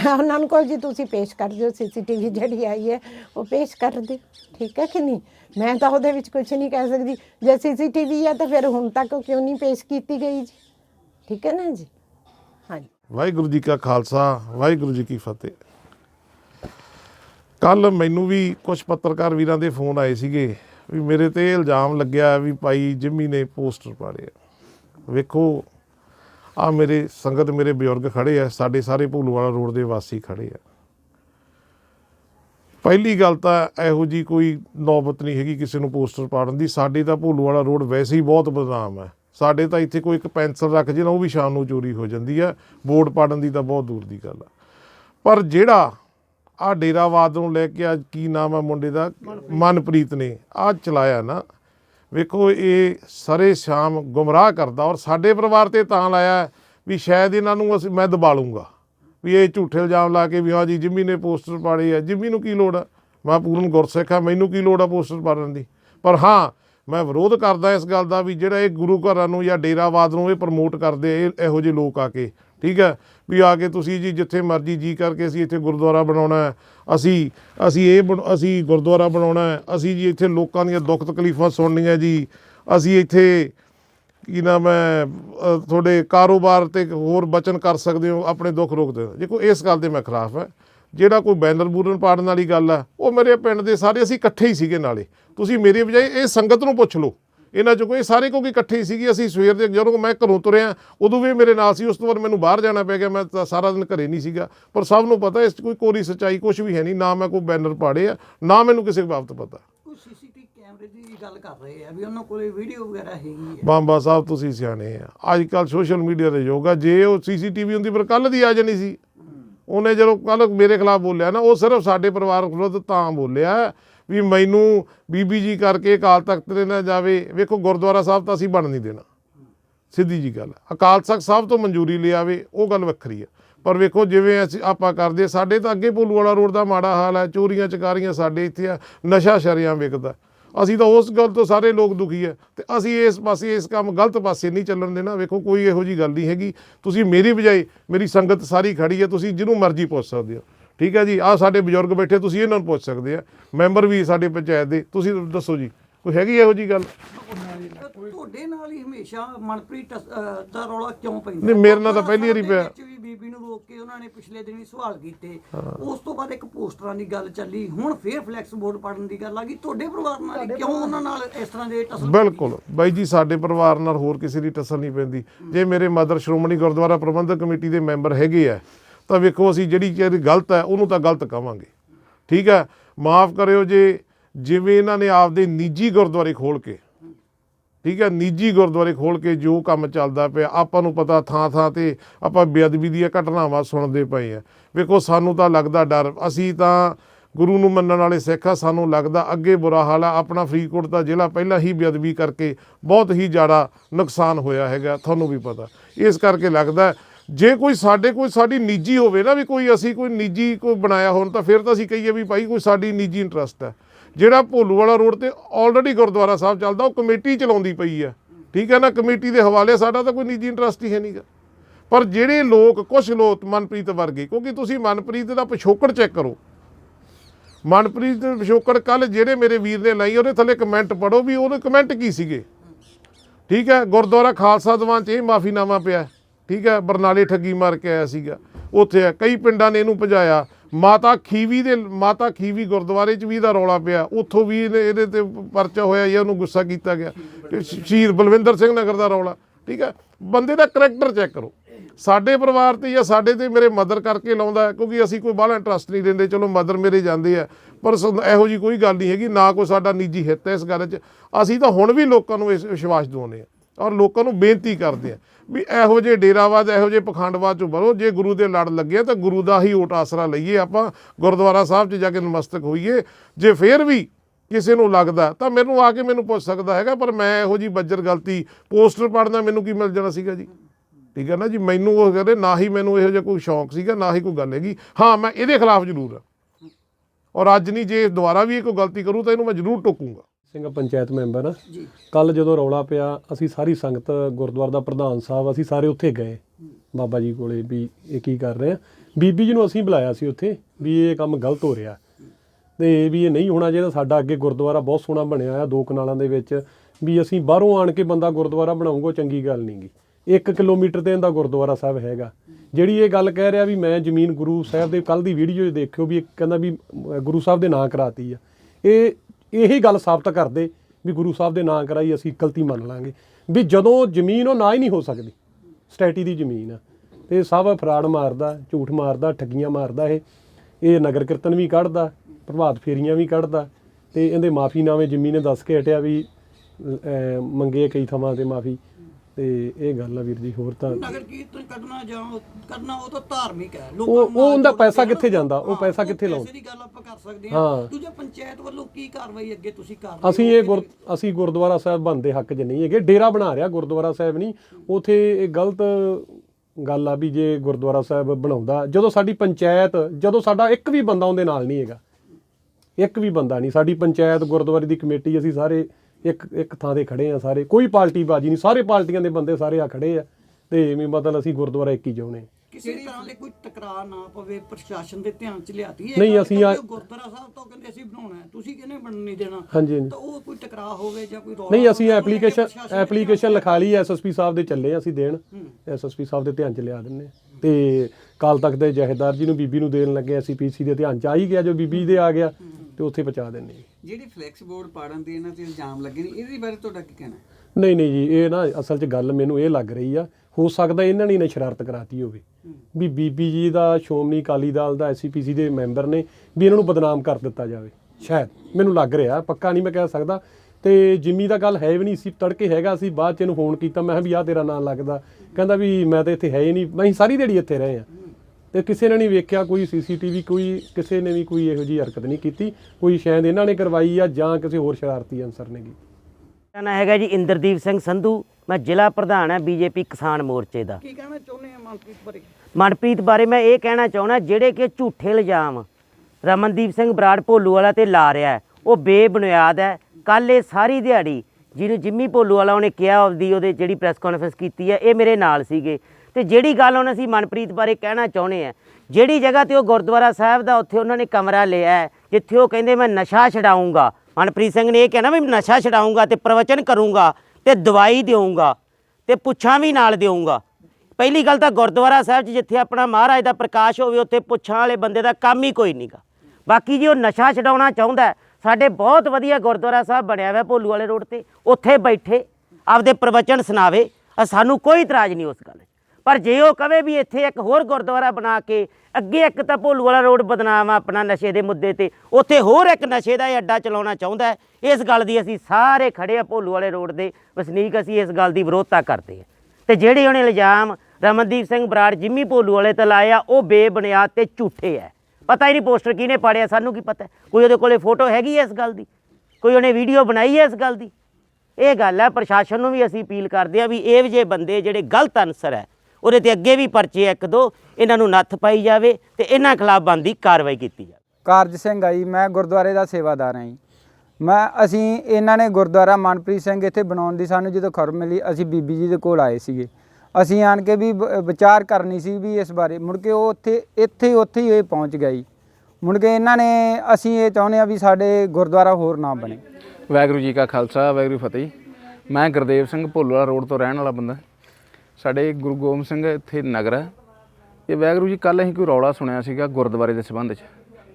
ਆ ਉਹਨਾਂ ਨੂੰ ਕਹੋ ਜੀ ਤੁਸੀਂ ਪੇਸ਼ ਕਰ ਦਿਓ ਸੀਸੀਟੀਵੀ ਜਿਹੜੀ ਆਈ ਹੈ ਉਹ ਪੇਸ਼ ਕਰ ਦਿਓ। ਠੀਕ ਹੈ ਕਿ ਨਹੀਂ? ਮੈਂ ਤਾਂ ਉਹਦੇ ਵਿੱਚ ਕੁਝ ਨਹੀਂ ਕਹਿ ਸਕਦੀ। ਜੇ ਸੀਸੀਟੀਵੀ ਹੈ ਤਾਂ ਫਿਰ ਹੁਣ ਤੱਕ ਕਿਉਂ ਨਹੀਂ ਪੇਸ਼ ਕੀਤੀ ਗਈ ਜੀ? ਠੀਕ ਹੈ ਨਾ ਜੀ? ਵਾਹਿਗੁਰੂ ਜੀ ਕਾ ਖਾਲਸਾ, ਵਾਹਿਗੁਰੂ ਜੀ ਕੀ ਫਤਿਹ। ਕੱਲ ਮੈਨੂੰ ਵੀ ਕੁਝ ਪੱਤਰਕਾਰ ਵੀਰਾਂ ਦੇ ਫੋਨ ਆਏ ਸੀਗੇ ਵੀ ਮੇਰੇ ਤੇ ਇਹ ਇਲਜ਼ਾਮ ਲੱਗਿਆ ਵੀ ਭਾਈ ਜਿੰਮੀ ਨੇ ਪੋਸਟਰ ਪਾੜੇ ਆ। ਵੇਖੋ ਆ ਮੇਰੇ ਸੰਗਤ ਮੇਰੇ ਬਜ਼ੁਰਗ ਖੜੇ ਆ, ਸਾਡੇ ਸਾਰੇ ਭੂਲਵਾਲਾ ਰੋਡ ਦੇ ਵਾਸੀ ਖੜੇ ਆ। ਪਹਿਲੀ ਗੱਲ ਤਾਂ ਇਹੋ ਜੀ ਕੋਈ ਨੌਬਤ ਨਹੀਂ ਹੈਗੀ ਕਿਸੇ ਨੂੰ ਪੋਸਟਰ ਪਾੜਨ ਦੀ। ਸਾਡੇ ਤਾਂ ਭੂਲਵਾਲਾ ਰੋਡ ਵੈਸੇ ਹੀ ਬਹੁਤ ਬਦਨਾਮ ਹੈ ਸਾਡੇ ਤਾਂ ਇੱਥੇ ਕੋਈ ਇੱਕ ਪੈਨਸਲ ਰੱਖ ਜੇ ਨਾ ਉਹ ਵੀ ਸ਼ਾਮ ਨੂੰ ਚੋਰੀ ਹੋ ਜਾਂਦੀ ਹੈ ਬੋਰਡ ਪਾੜਨ ਦੀ ਤਾਂ ਬਹੁਤ ਦੂਰ ਦੀ ਗੱਲ ਆ। ਪਰ ਜਿਹੜਾ ਆ ਡੇਰਾਵਾਦ ਨੂੰ ਲੈ ਕੇ ਅੱਜ ਕੀ ਨਾਮ ਹੈ ਮੁੰਡੇ ਦਾ? ਮਨਪ੍ਰੀਤ। ਨੇ ਆ ਚਲਾਇਆ ਨਾ। ਵੇਖੋ ਇਹ ਸਾਰੇ ਸ਼ਾਮ ਗੁੰਮਰਾਹ ਕਰਦਾ ਔਰ ਸਾਡੇ ਪਰਿਵਾਰ ਤੇ ਤਾਂ ਲਾਇਆ ਵੀ ਸ਼ਾਇਦ ਇਹਨਾਂ ਨੂੰ ਅਸੀਂ ਮੈਂ ਦਬਾ ਲੂੰਗਾ। ਵੀ ਇਹ ਝੂਠੇ ਇਲਜ਼ਾਮ ਲਾ ਕੇ ਵੀ ਹਾਂ ਜੀ ਜਿੰਮੀ ਨੇ ਪੋਸਟਰ ਪਾੜੇ ਆ। ਜਿੰਮੀ ਨੂੰ ਕੀ ਲੋੜ ਆ? ਮੈਂ ਪੂਰਨ ਗੁਰਸਿੱਖ ਆ ਮੈਨੂੰ ਕੀ ਲੋੜ ਆ ਪੋਸਟਰ ਪਾੜਨ ਦੀ? ਪਰ ਹਾਂ ਮੈਂ ਵਿਰੋਧ ਕਰਦਾ ਇਸ ਗੱਲ ਦਾ ਵੀ ਜਿਹੜਾ ਇਹ ਗੁਰੂ ਘਰਾਂ ਨੂੰ ਜਾਂ ਡੇਰਾਵਾਦ ਨੂੰ ਇਹ ਪ੍ਰਮੋਟ ਕਰਦੇ ਇਹ ਇਹੋ ਜਿਹੇ ਲੋਕ ਆ ਕੇ। ਠੀਕ ਹੈ? ਵੀ ਆ ਕੇ ਤੁਸੀਂ ਜੀ ਜਿੱਥੇ ਮਰਜ਼ੀ ਜੀ ਕਰਕੇ ਅਸੀਂ ਇੱਥੇ ਗੁਰਦੁਆਰਾ ਬਣਾਉਣਾ ਹੈ। ਅਸੀਂ ਅਸੀਂ ਇਹ ਬਣ- ਅਸੀਂ ਗੁਰਦੁਆਰਾ ਬਣਾਉਣਾ ਹੈ। ਅਸੀਂ ਜੀ ਇੱਥੇ ਲੋਕਾਂ ਦੀਆਂ ਦੁੱਖ ਤਕਲੀਫਾਂ ਸੁਣਨੀਆਂ ਜੀ। ਅਸੀਂ ਇੱਥੇ, ਕੀ ਨਾਮ ਹੈ ਤੁਹਾਡੇ ਕਾਰੋਬਾਰ ਤੇ ਹੋਰ ਬਚਨ ਕਰ ਸਕਦੇ ਹੋ, ਆਪਣੇ ਦੁੱਖ ਰੋਕਦੇ ਦੇਖੋ, ਇਸ ਗੱਲ ਦੇ ਮੈਂ ਖਿਲਾਫ ਹੈ। ਜਿਹੜਾ ਕੋਈ ਬੈਨਰ ਬੂਰਨ ਪਾੜਨ ਵਾਲੀ ਗੱਲ ਆ ਉਹ ਮੇਰੇ ਪਿੰਡ ਦੇ ਸਾਰੇ ਅਸੀਂ ਇਕੱਠੇ ਹੀ ਸੀਗੇ ਨਾਲੇ। ਤੁਸੀਂ ਮੇਰੀ ਬਜਾਏ ਇਹ ਸੰਗਤ ਨੂੰ ਪੁੱਛ ਲਓ। ਇਹਨਾਂ ਚੋਂ ਕੋਈ ਸਾਰੇ ਕਿਉਂਕਿ ਇਕੱਠੇ ਹੀ ਸੀਗੇ ਅਸੀਂ ਸਵੇਰ ਦੇ ਜਦੋਂ ਮੈਂ ਘਰੋਂ ਤੁਰਿਆ ਉਦੋਂ ਵੀ ਮੇਰੇ ਨਾਲ ਸੀ ਉਸ ਤੋਂ ਬਾਅਦ ਮੈਨੂੰ ਬਾਹਰ ਜਾਣਾ ਪੈ ਗਿਆ ਮੈਂ ਤਾਂ ਸਾਰਾ ਦਿਨ ਘਰੇ ਨਹੀਂ ਸੀਗਾ। ਪਰ ਸਭ ਨੂੰ ਪਤਾ ਇਸ 'ਚ ਕੋਈ ਕੋਰੀ ਸੱਚਾਈ ਕੁਝ ਵੀ ਹੈ ਨਹੀਂ ਨਾ ਮੈਂ ਕੋਈ ਬੈਨਰ ਪਾੜੇ ਆ ਨਾ ਮੈਨੂੰ ਕਿਸੇ ਬਾਬਤ ਪਤਾ। ਕੋਈ ਕੈਮਰੇ ਦੀ ਗੱਲ ਕਰ ਰਹੇ ਆ ਵੀ ਉਹਨਾਂ ਕੋਲੇ ਵੀਡੀਓ ਵਗੈਰਾ ਹੈਗੀ ਹੈ ਬਾਂਬਾ ਸਾਹਿਬ ਤੁਸੀਂ ਸਿਆਣੇ ਆ। ਅੱਜ ਕੱਲ ਸੋਸ਼ਲ ਮੀਡੀਆ ਦਾ ਯੁੱਗ ਆ ਜੇ ਉਹ ਸੀਸੀਟੀਵੀ ਹੁੰਦੀ ਪਰ ਕੱਲ ਦੀ ਆ ਜਾਣੀ ਸੀ। ਉਹਨੇ ਜਦੋਂ ਕੱਲ ਮੇਰੇ ਖਿਲਾਫ ਬੋਲਿਆ ਨਾ, ਉਹ ਸਿਰਫ ਸਾਡੇ ਪਰਿਵਾਰ ਵਿਰੁੱਧ ਤਾਂ ਬੋਲਿਆ ਵੀ ਮੈਨੂੰ ਬੀਬੀ ਜੀ ਕਰਕੇ ਅਕਾਲ ਤਖਤ ਤੇ ਨਾ ਜਾਵੇ। ਵੇਖੋ, ਗੁਰਦੁਆਰਾ ਸਾਹਿਬ ਤਾਂ ਅਸੀਂ ਬਣ ਨਹੀਂ ਦੇਣਾ। ਸਿੱਧੀ ਜੀ ਗੱਲ ਅਕਾਲ ਤਖਤ ਸਾਹਿਬ ਤੋਂ ਮਨਜ਼ੂਰੀ ਲਿਆਵੇ ਉਹ ਗੱਲ ਵੱਖਰੀ ਹੈ ਪਰ ਵੇਖੋ, ਜਿਵੇਂ ਅਸੀਂ ਆਪਾਂ ਕਰਦੇ ਸਾਡੇ ਤਾਂ ਅੱਗੇ ਭੋਲੂ ਵਾਲਾ ਰੋਡ ਦਾ ਮਾੜਾ ਹਾਲ ਹੈ ਚੋਰੀਆਂ ਚਕਾਰੀਆਂ ਸਾਡੇ ਇੱਥੇ ਆ, ਨਸ਼ਾ ਸ਼ਰਿਆਂ ਵਿਕਦਾ। ਅਸੀਂ ਤਾਂ ਉਸ ਗੱਲ ਤੋਂ ਸਾਰੇ ਲੋਕ ਦੁਖੀ ਹੈ ਤੇ ਅਸੀਂ ਇਸ ਪਾਸੇ, ਇਸ ਕੰਮ ਗਲਤ ਪਾਸੇ ਨਹੀਂ ਚੱਲਣ ਦੇਣਾ। ਵੇਖੋ, ਕੋਈ ਇਹੋ ਜੀ ਗੱਲ ਨਹੀਂ ਹੈਗੀ। ਤੁਸੀਂ ਮੇਰੀ ਬਜਾਏ, ਮੇਰੀ ਸੰਗਤ ਸਾਰੀ ਖੜੀ ਹੈ ਤੁਸੀਂ ਜਿਹਨੂੰ ਮਰਜ਼ੀ ਪੁੱਛ ਸਕਦੇ ਹੋ। ਠੀਕ ਹੈ ਜੀ? ਆਹ ਸਾਡੇ ਬਜ਼ੁਰਗ ਬੈਠੇ, ਤੁਸੀਂ ਇਹਨਾਂ ਨੂੰ ਪੁੱਛ ਸਕਦੇ ਆ। ਮੈਂਬਰ ਵੀ ਸਾਡੇ ਪੰਚਾਇਤ ਦੇ, ਤੁਸੀਂ ਦੱਸੋ ਜੀ। ਕੋਈ ਹੈਗੀ ਇਹੋ ਜੀ ਗੱਲ? ਤੁਹਾਡੇ ਨਾਲ ਹੀ ਹਮੇਸ਼ਾ ਮਨਪ੍ਰੀਤ ਅਹ, ਦਾ ਰੌਲਾ ਕਿਉਂ ਪੈਂਦਾ? ਨਹੀਂ, ਮੇਰੇ ਨਾਲ ਤਾਂ ਪਹਿਲੀ ਵਾਰੀ ਪਿਆ। ਵਿੱਚ ਵੀ ਬੀਬੀ ਨੂੰ ਰੋਕ ਕੇ ਉਹਨਾਂ ਨੇ ਪਿਛਲੇ ਦਿਨੀ ਸਵਾਲ ਕੀਤੇ। ਉਸ ਤੋਂ ਬਾਅਦ ਇੱਕ ਪੋਸਟਰਾਂ ਦੀ ਗੱਲ ਚੱਲੀ। ਹੁਣ ਫੇਰ ਫਲੈਕਸ ਬੋਰਡ ਪੜਨ ਦੀ ਗੱਲ ਆ ਗਈ। ਤੁਹਾਡੇ ਪਰਿਵਾਰ ਨਾਲ ਕਿਉਂ ਉਹਨਾਂ ਨਾਲ ਇਸ ਤਰ੍ਹਾਂ ਦੇ ਟਸਲ ਬਿਲਕੁਲ। ਬਾਈ ਜੀ ਸਾਡੇ ਪਰਿਵਾਰ ਨਾਲ ਹੋਰ ਕਿਸੇ ਦੀ ਟੱਸਰ ਨਹੀਂ ਪੈਂਦੀ। ਜੇ ਮੇਰੇ ਮਦਰ ਸ਼੍ਰੋਮਣੀ ਗੁਰਦੁਆਰਾ ਪ੍ਰਬੰਧਕ ਕਮੇਟੀ ਦੇ ਮੈਂਬਰ ਹੈਗੇ ਆ ਤਾਂ ਵੇਖੋ ਅਸੀਂ ਜਿਹੜੀ ਚੀਜ਼ ਗਲਤ ਹੈ ਉਹਨੂੰ ਤਾਂ ਗਲਤ ਕਵਾਂਗੇ। ਠੀਕ ਹੈ? ਮਾਫ ਕਰਿਓ ਜੇ ਜਿਵੇਂ ਇਹਨਾਂ ਨੇ ਆਪਦੇ ਨਿੱਜੀ ਗੁਰਦੁਆਰੇ ਖੋਲ ਕੇ, ਠੀਕ ਹੈ, ਨਿੱਜੀ ਗੁਰਦੁਆਰੇ ਖੋਲ ਕੇ ਜੋ ਕੰਮ ਚੱਲਦਾ ਪਿਆ, ਆਪਾਂ ਨੂੰ ਪਤਾ ਥਾਂ ਥਾਂ ਤੇ ਆਪਾਂ ਬੇਅਦਬੀ ਦੀਆਂ ਘਟਨਾਵਾਂ ਸੁਣਦੇ ਪਏ ਆ। ਵੇਖੋ, ਸਾਨੂੰ ਤਾਂ ਲੱਗਦਾ ਡਰ। ਅਸੀਂ ਤਾਂ ਗੁਰੂ ਨੂੰ ਮੰਨਣ ਵਾਲੇ ਸਿੱਖ ਆ, ਸਾਨੂੰ ਲੱਗਦਾ ਅੱਗੇ ਬੁਰਾ ਹਾਲ ਆ। ਆਪਣਾ ਫਰੀਦਕੋਟ ਦਾ ਜ਼ਿਲ੍ਹਾ ਪਹਿਲਾਂ ਹੀ ਬੇਅਦਬੀ ਕਰਕੇ ਬਹੁਤ ਹੀ ਜ਼ਿਆਦਾ ਨੁਕਸਾਨ ਹੋਇਆ ਹੈਗਾ, ਤੁਹਾਨੂੰ ਵੀ ਪਤਾ। ਇਸ ਕਰਕੇ ਲੱਗਦਾ, ਜੇ ਕੋਈ ਸਾਡੇ ਕੋਈ ਸਾਡੀ ਨਿੱਜੀ ਹੋਵੇ ਨਾ ਵੀ ਕੋਈ ਅਸੀਂ ਕੋਈ ਨਿੱਜੀ ਕੋਈ ਬਣਾਇਆ ਹੋਣ, ਤਾਂ ਫਿਰ ਤਾਂ ਅਸੀਂ ਕਹੀਏ ਵੀ ਭਾਈ ਕੋਈ ਸਾਡੀ ਨਿੱਜੀ ਇੰਟਰਸਟ ਹੈ ਜਿਹੜਾ ਭੋਲੂ ਵਾਲਾ ਰੋਡ ਤੇ ਆਲਰੇਡੀ ਗੁਰਦੁਆਰਾ ਸਾਹਿਬ ਚੱਲਦਾ, ਉਹ ਕਮੇਟੀ ਚਲਾਉਂਦੀ ਪਈ ਹੈ। ਠੀਕ ਹੈ ਨਾ? ਕਮੇਟੀ ਦੇ ਹਵਾਲੇ ਸਾਡਾ ਤਾਂ ਕੋਈ ਨਿੱਜੀ ਇੰਟਰਸਟ ਹੀ ਹੈ ਨਹੀਂਗਾ ਪਰ ਜਿਹੜੇ ਲੋਕ ਕੁਝ ਲੋਕ ਮਨਪ੍ਰੀਤ ਵਰਗੇ, ਕਿਉਂਕਿ ਤੁਸੀਂ ਮਨਪ੍ਰੀਤ ਦਾ ਪਿਛੋਕੜ ਚੈੱਕ ਕਰੋ। ਮਨਪ੍ਰੀਤ ਦੇ ਪਿਛੋਕੜ ਕੱਲ ਜਿਹੜੇ ਮੇਰੇ ਵੀਰ ਨੇ ਲਾਈ, ਉਹਦੇ ਥੱਲੇ ਕਮੈਂਟ ਪੜੋ ਵੀ ਉਹਦੇ ਕਮੈਂਟ ਕੀ ਸੀਗੇ। ਠੀਕ ਹੈ? ਗੁਰਦੁਆਰਾ ਖਾਲਸਾ ਦੀਵਾਨ ਚ ਇਹ ਮਾਫੀਨਾਮਾ ਪਿਆ। ਠੀਕ ਹੈ? ਬਰਨਾਲੇ ਠੱਗੀ ਮਾਰ ਕੇ ਆਇਆ ਸੀਗਾ। ਉੱਥੇ ਹੈ ਕਈ ਪਿੰਡਾਂ ਨੇ ਇਹਨੂੰ ਭਜਾਇਆ। ਮਾਤਾ ਖੀਵੀ ਦੇ, ਮਾਤਾ ਖੀਵੀ ਗੁਰਦੁਆਰੇ ਚ ਵੀ ਇਹਦਾ ਰੌਲਾ ਪਿਆ। ਉੱਥੋਂ ਵੀ ਇਹਨੇ, ਇਹਦੇ ਤੇ ਪਰਚਾ ਹੋਇਆ ਜਾਂ ਉਹਨੂੰ ਗੁੱਸਾ ਕੀਤਾ ਗਿਆ। ਤੇ ਸ਼ਹੀਦ ਬਲਵਿੰਦਰ ਸਿੰਘ ਨਗਰ ਦਾ ਰੌਲਾ, ਠੀਕ ਹੈ? ਬੰਦੇ ਦਾ ਕਰੈਕਟਰ ਚੈੱਕ ਕਰੋ। ਸਾਡੇ ਪਰਿਵਾਰ ਤੇ ਜਾਂ ਸਾਡੇ ਤੇ ਮੇਰੇ ਮਦਰ ਕਰਕੇ ਲਾਉਂਦਾ ਕਿਉਂਕਿ ਅਸੀਂ ਕੋਈ ਬਾਹਲਾ ਇੰਟਰਸਟ ਨਹੀਂ ਲੈਂਦੇ ਚਲੋ ਮਦਰ ਮੇਰੇ ਜਾਂਦੇ ਆ, ਪਰ ਇਹੋ ਜੀ ਕੋਈ ਗੱਲ ਨਹੀਂ ਹੈਗੀ, ਨਾ ਕੋਈ ਸਾਡਾ ਨਿੱਜੀ ਹਿੱਤ ਹੈ ਇਸ ਗੱਲ 'ਚ। ਅਸੀਂ ਤਾਂ ਹੁਣ ਵੀ ਲੋਕਾਂ ਨੂੰ ਇਸ, ਵਿਸ਼ਵਾਸ ਦਿਵਾਉਂਦੇ ਆ ਔਰ ਲੋਕਾਂ ਨੂੰ ਬੇਨਤੀ ਕਰਦੇ ਆ ਵੀ ਇਹੋ ਜਿਹੇ ਡੇਰਾਵਾਦ ਇਹੋ ਜਿਹੇ ਪਖੰਡਵਾਦ ਚੋਂ ਬਰੋ, ਜੇ ਗੁਰੂ ਦੇ ਲੜ ਲੱਗੇ ਆ ਤਾਂ ਗੁਰੂ ਦਾ ਹੀ ਓਟ ਆਸਰਾ ਲਈਏ। ਆਪਾਂ ਗੁਰਦੁਆਰਾ ਸਾਹਿਬ 'ਚ ਜਾ ਕੇ ਨਮਸਤਕ ਹੋਈਏ। ਜੇ ਫੇਰ ਵੀ ਕਿਸੇ ਨੂੰ ਲੱਗਦਾ, ਤਾਂ ਮੈਨੂੰ ਆ ਕੇ ਮੈਨੂੰ ਪੁੱਛ ਸਕਦਾ ਹੈਗਾ, ਪਰ ਮੈਂ ਇਹੋ ਜੀ ਬੱਜਰ ਗਲਤੀ ਪੋਸਟਰ ਪੜਨਾ ਮੈਨੂੰ ਕੀ ਮਿਲ ਜਾਣਾ ਸੀਗਾ ਜੀ? ਠੀਕ ਹੈ ਨਾ ਜੀ? ਮੈਨੂੰ ਉਹ ਕਹਿੰਦੇ, ਨਾ ਹੀ ਮੈਨੂੰ ਇਹੋ ਜਿਹਾ ਕੋਈ ਸ਼ੌਂਕ ਸੀਗਾ, ਨਾ ਹੀ ਕੋਈ ਗੱਲ ਹੈਗੀ। ਹਾਂ, ਮੈਂ ਇਹਦੇ ਖਿਲਾਫ ਜ਼ਰੂਰ ਆ। ਔਰ ਅੱਜ ਨਹੀਂ, ਜੇ ਦੁਬਾਰਾ ਵੀ ਇਹ ਕੋਈ ਗਲਤੀ ਕਰੂ, ਤਾਂ ਇਹਨੂੰ ਮੈਂ ਜ਼ਰੂਰ ਟੋਕੂੰਗਾ। ਸਿੰਘ ਪੰਚਾਇਤ ਮੈਂਬਰ ਜੀ। ਕੱਲ ਜਦੋਂ ਰੌਲਾ ਪਿਆ ਅਸੀਂ ਸਾਰੀ ਸੰਗਤ ਗੁਰਦੁਆਰਾ ਦਾ ਪ੍ਰਧਾਨ ਸਾਹਿਬ ਅਸੀਂ ਸਾਰੇ ਉੱਥੇ ਗਏ। ਬਾਬਾ ਜੀ ਕੋਲੇ ਵੀ ਇਹ ਕੀ ਕਰ ਰਹੇ ਆ। ਬੀਬੀ ਜੀ ਨੂੰ ਅਸੀਂ ਬੁਲਾਇਆ ਸੀ ਉੱਥੇ ਵੀ ਇਹ ਕੰਮ ਗਲਤ ਹੋ ਰਿਹਾ। ਤੇ ਵੀ ਇਹ ਨਹੀਂ ਹੋਣਾ ਚਾਹੀਦਾ ਸਾਡਾ ਅੱਗੇ ਗੁਰਦੁਆਰਾ ਬਹੁਤ ਸੋਹਣਾ ਬਣਿਆ ਆ ਦੋ ਕਨਾਲਾਂ ਦੇ ਵਿੱਚ। ਵੀ ਅਸੀਂ ਬਾਹਰੋਂ ਆਣ ਕੇ ਬੰਦਾ ਗੁਰਦੁਆਰਾ ਬਣਾਉਂਗਾ ਚੰਗੀ ਗੱਲ ਨਹੀਂਗੀ 1 ਕਿਲੋਮੀਟਰ ਤੇ ਇਹਦਾ ਗੁਰਦੁਆਰਾ ਸਾਹਿਬ ਹੈਗਾ। ਜਿਹੜੀ ਇਹ ਗੱਲ ਕਹਿ ਰਿਹਾ ਵੀ ਮੈਂ ਜ਼ਮੀਨ ਗੁਰੂ ਸਾਹਿਬ ਦੇ ਕੱਲ ਦੀ ਵੀਡੀਓ 'ਚ ਦੇਖਿਓ ਵੀ ਇਹ ਕਹਿੰਦਾ ਵੀ ਗੁਰੂ ਸਾਹਿਬ ਦੇ ਨਾਂ ਕਰਾਤੀ ਆ। ਇਹ ਇਹੀ ਗੱਲ ਸਾਬਤ ਕਰਦੇ ਵੀ ਗੁਰੂ ਸਾਹਿਬ ਦੇ ਨਾਂ ਕਰਾਈ ਅਸੀਂ ਗਲਤੀ ਮੰਨ ਲਾਂਗੇ। ਵੀ ਜਦੋਂ ਜ਼ਮੀਨ ਉਹ ਨਾ ਹੀ ਨਹੀਂ ਹੋ ਸਕਦੀ, ਸਟੈਟੀ ਦੀ ਜ਼ਮੀਨ ਆ। ਤੇ ਸਭ ਫਰਾਡ ਮਾਰਦਾ, ਝੂਠ ਮਾਰਦਾ, ਠੱਗੀਆਂ ਮਾਰਦਾ ਇਹ। ਇਹ ਨਗਰ ਕੀਰਤਨ ਵੀ ਕੱਢਦਾ, ਪ੍ਰਭਾਤ ਫੇਰੀਆਂ ਵੀ ਕੱਢਦਾ। ਤੇ ਇਹਦੇ ਮਾਫੀਨਾਮੇ ਜਿੰਮੀ ਨੇ ਦੱਸ ਕੇ ਹਟਿਆ ਵੀ ਮੰਗੇ ਕਈ ਥਾਵਾਂ ਤੇ ਮਾਫੀ। ਤੇ ਇਹ ਗੱਲ ਆ ਵੀਰ ਜੀ ਹੋਰ ਤਾਂ ਨਗਰ ਕੀਰਤਨ ਕੱਢਣਾ ਜਾਂ ਉਹ- ਕਰਨਾ ਉਹ ਤਾਂ ਧਾਰਮਿਕ ਹੈ ਉਹ- ਉਹ ਉਹਦਾ ਪੈਸਾ ਕਿੱਥੇ ਜਾਂਦਾ? ਉਹ ਹਾਂ, ਪੈਸਾ ਕਿੱਥੇ ਲਾਉਂਦੇ? ਪੈਸੇ ਦੀ ਗੱਲ ਆਪਾਂ ਕਰ ਸਕਦੇ ਹਾਂ। ਹਾਂ ਦੂਜੇ ਪੰਚਾਇਤ ਵੱਲੋਂ ਕੀ ਕਾਰਵਾਈ ਅੱਗੇ ਤੁਸੀਂ ਕਰ ਰਹੇ ਅਸੀਂ? ਇਹ ਗੁਰ ਅਸੀਂ ਗੁਰਦੁਆਰਾ ਸਾਹਿਬ ਬਣਦੇ ਹੱਕ 'ਚ ਨਹੀਂ ਹੈਗੇ ਡੇਰਾ ਬਣਾ ਰਿਹਾ ਗੁਰਦੁਆਰਾ ਸਾਹਿਬ ਨਹੀਂ ਉਥੇ ਇਹ ਗਲਤ ਗੱਲ ਆ ਵੀ ਜੇ ਗੁਰਦੁਆਰਾ ਸਾਹਿਬ ਬਣਾਉਂਦਾ ਜਦੋਂ ਸਾਡੀ ਪੰਚਾਇਤ ਜਦੋਂ ਸਾਡਾ ਇੱਕ ਵੀ ਬੰਦਾ ਉਹਦੇ ਨਾਲ ਨਹੀਂ ਹੈਗਾ ਇੱਕ ਵੀ ਬੰਦਾ ਨਹੀਂ ਸਾਡੀ ਪੰਚਾਇਤ ਗੁਰਦੁਆਰੇ ਦੀ ਕਮੇਟੀ ਅਸੀਂ ਸਾਰੇ ਇੱਕ ਇੱਕ ਥਾਂ ਤੇ ਖੜੇ ਆ ਸਾਰੇ। ਕੋਈ ਪਾਰਟੀ ਬਾਜੀ ਨਹੀਂ। ਸਾਰੇ ਪਾਰਟੀਆਂ ਦੇ ਬੰਦੇ ਸਾਰੇ ਆ ਖੜੇ ਆ। ਤੇ ਵੀ ਮਤਲਬ ਅਸੀਂ ਗੁਰਦੁਆਰਾ ਇੱਕ ਹੀ ਹਾਂ। ਕਿਸੇ ਤਰ੍ਹਾਂ ਦੇ ਕੋਈ ਟਕਰਾਅ ਨਾ ਪਵੇ ਪ੍ਰਸ਼ਾਸਨ ਦੇ ਧਿਆਨ ਚ ਲਿਆਤੀ ਹੈ। ਨਹੀਂ, ਅਸੀਂ ਆ- ਗੁਰਦੁਆਰਾ ਸਾਹਿਬ ਤੋਂ ਕਹਿੰਦੇ ਅਸੀਂ ਬਣਾਉਣਾ ਹੈ ਤੁਸੀਂ ਕਹਿੰਦੇ ਬਣਨ ਨਹੀਂ ਦੇਣਾ? ਹਾਂਜੀ ਹਾਂਜੀ। ਤਾਂ ਉਹ ਕੋਈ ਟਕਰਾਅ ਹੋਵੇ ਜਾਂ ਕੋਈ ਰੌਲਾ ਨਹੀਂ ਅਸੀਂ ਹੋਵੇ, ਉਹਨੂੰ ਲੈ ਕੇ ਐਪਲੀਕੇਸ਼ਨ ਪ੍ਰਸ਼ਾਸਨ ਦੇ ਐਪਲੀਕੇਸ਼ਨ ਲਿਖਾ ਲਈ ਐਸਐਸਪੀ ਸਾਹਿਬ ਦੇ ਚੱਲੇ ਅਸੀਂ ਦੇਣ। ਐਸਐਸਪੀ ਸਾਹਿਬ ਦੇ ਧਿਆਨ ਚ ਲਿਆ ਦਿੰਨੇ ਹਾਂ। ਤੇ ਕਾਲ ਤੱਕ ਦੇ ਜਹੇਦਾਰ ਜੀ ਨੂੰ ਬੀਬੀ ਨੂੰ ਦੇਣ ਲੱਗੇ ਐਸਪੀਸੀ ਦੇ ਧਿਆਨ ਚ। ਆ ਹੀ ਗਿਆ ਜੋ ਬੀਬੀ ਦੇ ਆ ਗਿਆ ਤੇ ਉੱਥੇ ਪਹੁੰਚਾ ਦਿੰਨੇ ਜਿਹੜੀ ਫਲੈਕਸ ਬੋਰਡ ਪਾੜਨ ਦੇ ਇਹਨਾਂ ਤੇ ਇਲਜ਼ਾਮ ਲੱਗੇ ਨੇ ਇਹਦੇ ਬਾਰੇ ਤੁਹਾਡਾ ਕੀ ਕਹਿਣਾ ਨਹੀਂ ਨਹੀਂ ਜੀ ਇਹ ਨਾ ਅਸਲ 'ਚ ਗੱਲ ਮੈਨੂੰ ਇਹ ਲੱਗ ਰਹੀ ਆ ਹੋ ਸਕਦਾ ਇਹਨਾਂ ਨੇ ਨਾ ਸ਼ਰਾਰਤ ਕਰਾਤੀ ਹੋਵੇ। ਵੀ ਬੀਬੀ ਜੀ ਦਾ ਸ਼੍ਰੋਮਣੀ ਅਕਾਲੀ ਦਲ ਦਾ ਐਸਪੀਸੀ ਦੇ ਮੈਂਬਰ ਨੇ ਵੀ ਇਹਨਾਂ ਨੂੰ ਬਦਨਾਮ ਕਰ ਦਿੱਤਾ ਜਾਵੇ। ਸ਼ਾਇਦ ਮੈਨੂੰ ਲੱਗ ਰਿਹਾ ਪੱਕਾ ਨਹੀਂ ਮੈਂ ਕਹਿ ਸਕਦਾ। ਤੇ ਜਿੰਮੀ ਦਾ ਗੱਲ ਹੈ ਵੀ ਨਹੀਂ ਸੀ ਤੜਕੇ ਹੈਗਾ ਸੀ ਬਾਅਦ ਚ ਇਹਨੂੰ ਫੋਨ ਕੀਤਾ ਮੈਂ ਕਿਹਾ ਵੀ ਆਹ ਤੇਰਾ ਨਾਂ ਲੱਗਦਾ। ਕਹਿੰਦਾ ਵੀ ਮੈਂ ਤਾਂ ਇੱਥੇ ਹੈ ਹੀ ਨਹੀਂ ਮੈਂ ਸਾਰੀ ਦਿਹਾੜੀ ਇੱਥੇ ਰਹੇ ਆ ਤੇ ਕਿਸੇ ਨੇ ਨਹੀਂ ਵੇਖਿਆ ਕੋਈ ਸੀਸੀਟੀਵੀ ਕੋਈ ਕਿਸੇ ਨੇ ਵੀ ਕੋਈ ਇਹੋ ਜਿਹੀ ਹਰਕਤ ਨਹੀਂ ਕੀਤੀ। ਕੋਈ ਸ਼ਾਇਦ ਇਹਨਾਂ ਨੇ ਕਰਵਾਈ ਆ ਜਾਂ ਕਿਸੇ ਹੋਰ ਸ਼ਰਾਰਤੀ ਅਨਸਰ ਨੇ ਕੀਤੀ। ਮੇਰਾ ਹੈਗਾ ਜੀ ਇੰਦਰਦੀਪ ਸਿੰਘ ਸੰਧੂ। ਮੈਂ ਜ਼ਿਲ੍ਹਾ ਪ੍ਰਧਾਨ ਹਾਂ ਬੀਜੇਪੀ ਕਿਸਾਨ ਮੋਰਚੇ ਦਾ। ਕੀ ਕਹਿਣਾ ਚਾਹੁੰਦੇ ਆ ਮਨਪ੍ਰੀਤ ਬਾਰੇ? ਮਨਪ੍ਰੀਤ ਬਾਰੇ ਮੈਂ ਇਹ ਕਹਿਣਾ ਚਾਹੁੰਦਾ ਜਿਹੜੇ ਕਿ ਝੂਠੇ ਇਲਜ਼ਾਮ ਰਮਨਦੀਪ ਸਿੰਘ ਬਰਾੜ ਭੋਲੂ ਵਾਲਾ ਤੇ ਲਾ ਰਿਹਾ ਹੈ, ਉਹ ਬੇਬੁਨਿਆਦ ਹੈ। ਕੱਲ ਇਹ ਸਾਰੀ ਦਿਹਾੜੀ ਜਿਹਨੂੰ ਜਿੰਮੀ ਭੋਲੂ ਵਾਲਾ ਉਹਨੇ ਕਿਹਾ ਉਹਦੀ ਉਹਦੇ ਜਿਹੜੀ ਪ੍ਰੈਸ ਕਾਨਫਰੰਸ ਕੀਤੀ ਹੈ ਇਹ ਮੇਰੇ ਨਾਲ ਸੀਗੇ। ਤੇ ਜਿਹੜੀ ਗੱਲ ਹੁਣ ਅਸੀਂ ਮਨਪ੍ਰੀਤ ਬਾਰੇ ਕਹਿਣਾ ਚਾਹੁੰਦੇ ਆ ਜਿਹੜੀ ਜਗ੍ਹਾ ਤੇ ਉਹ ਗੁਰਦੁਆਰਾ ਸਾਹਿਬ ਦਾ ਉੱਥੇ ਉਹਨਾਂ ਨੇ ਕਮਰਾ ਲਿਆ ਜਿੱਥੇ ਉਹ ਕਹਿੰਦੇ ਮੈਂ ਨਸ਼ਾ ਛਡਾਊਂਗਾ। ਮਨਪ੍ਰੀਤ ਸਿੰਘ ਨੇ ਇਹ ਕਹਿਣਾ ਵੀ ਨਸ਼ਾ ਛਡਾਊਂਗਾ ਤੇ ਪ੍ਰਵਚਨ ਕਰੂੰਗਾ ਤੇ ਦਵਾਈ ਦੇਊਂਗਾ ਤੇ ਪੁੱਛਾਂ ਵੀ ਨਾਲ ਦੇਊਂਗਾ। ਪਹਿਲੀ ਗੱਲ ਤਾਂ ਗੁਰਦੁਆਰਾ ਸਾਹਿਬ 'ਚ ਜਿੱਥੇ ਆਪਣਾ ਮਹਾਰਾਜ ਦਾ ਪ੍ਰਕਾਸ਼ ਹੋਵੇ, ਉੱਥੇ ਪੁੱਛਾਂ ਵਾਲੇ ਬੰਦੇ ਦਾ ਕੰਮ ਹੀ ਕੋਈ ਨਹੀਂਗਾ ਬਾਕੀ ਜੇ ਉਹ ਨਸ਼ਾ ਛਡਾਉਣਾ ਚਾਹੁੰਦਾ ਸਾਡੇ ਬਹੁਤ ਵਧੀਆ ਗੁਰਦੁਆਰਾ ਸਾਹਿਬ ਬਣਿਆ ਹੋਇਆ ਭੋਲੂ ਵਾਲੇ ਰੋਡ ਤੇ, ਉੱਥੇ ਬੈਠੇ, ਆਪਦੇ ਪ੍ਰਵਚਨ ਸੁਣਾਵੇ ਸਾਨੂੰ ਕੋਈ ਇਤਰਾਜ਼ ਨਹੀਂ ਉਸ ਗੱਲ ਪਰ ਜੇ ਉਹ ਕਵੇ ਵੀ ਇੱਥੇ ਇੱਕ ਹੋਰ ਗੁਰਦੁਆਰਾ ਬਣਾ ਕੇ, ਅੱਗੇ ਇੱਕ ਤਾਂ ਭੋਲੂ ਵਾਲਾ ਰੋਡ ਬਦਨਾਮ ਆ ਆਪਣਾ ਨਸ਼ੇ ਦੇ ਮੁੱਦੇ ਤੇ, ਉੱਥੇ ਹੋਰ ਇੱਕ ਨਸ਼ੇ ਦਾ ਇਹ ਅੱਡਾ ਚਲਾਉਣਾ ਚਾਹੁੰਦਾ ਹੈ। ਇਸ ਗੱਲ ਦੀ ਅਸੀਂ ਸਾਰੇ ਖੜੇ ਆ ਭੋਲੂ ਵਾਲੇ ਰੋਡ ਦੇ, ਵਸਨੀਕ ਅਸੀਂ ਇਸ ਗੱਲ ਦੀ ਵਿਰੋਧਤਾ ਕਰਦੇ ਹਾਂ ਤੇ ਜਿਹੜੇ ਉਹਨੇ ਇਲਜ਼ਾਮ ਰਮਨਦੀਪ ਸਿੰਘ ਬਰਾੜ, ਜਿੰਮੀ ਭੋਲੂ ਵਾਲੇ ਤੇ ਲਾਏ ਆ, ਉਹ ਬੇਬੁਨਿਆਦ ਤੇ ਝੂਠੇ ਹੈ ਪਤਾ ਹੀ ਨਹੀਂ ਪੋਸਟਰ ਕਿਹਨੇ ਪਾੜਿਆ, ਸਾਨੂੰ ਕੀ ਪਤਾ ਕੋਈ ਉਹਦੇ ਕੋਲੇ ਫੋਟੋ ਹੈਗੀ ਹੈ ਇਸ ਗੱਲ ਦੀ? ਕੋਈ ਉਹਨੇ ਵੀਡੀਓ ਬਣਾਈ ਹੈ ਇਸ ਗੱਲ ਦੀ? ਇਹ ਗੱਲ ਹੈ, ਪ੍ਰਸ਼ਾਸਨ ਨੂੰ ਵੀ ਅਸੀਂ ਅਪੀਲ ਕਰਦੇ ਆ ਵੀ ਇਹ ਜਿਹੇ ਬੰਦੇ ਜਿਹੜੇ ਗਲਤ ਅਨਸਰ ਹੈ ਉਹਦੇ ਤੇ ਅੱਗੇ ਵੀ ਪਰਚੇ ਆ ਇੱਕ ਦੋ ਇਹਨਾਂ ਨੂੰ ਨੱਥ ਪਾਈ ਜਾਵੇ ਤੇ ਇਹਨਾਂ ਖਿਲਾਫ ਬਣਦੀ ਕਾਰਵਾਈ ਕੀਤੀ ਜਾਵੇ। ਕਾਰਜ ਸਿੰਘ ਆ ਜੀ ਮੈਂ ਗੁਰਦੁਆਰੇ ਦਾ ਸੇਵਾਦਾਰ ਹਾਂ ਜੀ। ਮੈਂ ਅਸੀਂ ਇਹਨਾਂ ਨੇ ਗੁਰਦੁਆਰਾ ਮਨਪ੍ਰੀਤ ਸਿੰਘ ਇੱਥੇ ਬਣਾਉਣ ਦੀ ਸਾਨੂੰ ਜਦੋਂ ਖਬਰ ਮਿਲੀ ਅਸੀਂ ਬੀਬੀ ਜੀ ਦੇ ਕੋਲ ਆਏ ਸੀਗੇ। ਅਸੀਂ ਆਣ ਕੇ ਵੀ ਵਿਚਾਰ ਕਰਨੀ ਸੀ ਵੀ ਇਸ ਬਾਰੇ ਮੁੜ ਕੇ ਉਹ ਉੱਥੇ ਇੱਥੇ ਉੱਥੇ ਹੀ ਇਹ ਪਹੁੰਚ ਗਈ ਮੁੜ ਕੇ ਇਹਨਾਂ ਨੇ ਅਸੀਂ ਇਹ ਚਾਹੁੰਦੇ ਆ ਵੀ ਸਾਡੇ ਗੁਰਦੁਆਰਾ ਹੋਰ ਨਾ ਬਣੇ। ਵਾਹਿਗੁਰੂ ਜੀ ਕਾ ਖਾਲਸਾ ਵਾਹਿਗੁਰੂ ਫਤਿਹ। ਮੈਂ ਗੁਰਦੇਵ ਸਿੰਘ ਭੋਲੋਵਾਲਾ ਰੋਡ ਤੋਂ ਰਹਿਣ ਵਾਲਾ ਬੰਦਾ। ਸਾਡੇ ਗੁਰੂ ਗੋਬਿੰਦ ਸਿੰਘ ਇੱਥੇ ਨਗਰ ਹੈ। ਇਹ ਵਾਹਿਗੁਰੂ ਜੀ ਕੱਲ ਅਸੀਂ ਕੋਈ ਰੌਲਾ ਸੁਣਿਆ ਸੀਗਾ ਗੁਰਦੁਆਰੇ ਦੇ ਸੰਬੰਧ 'ਚ।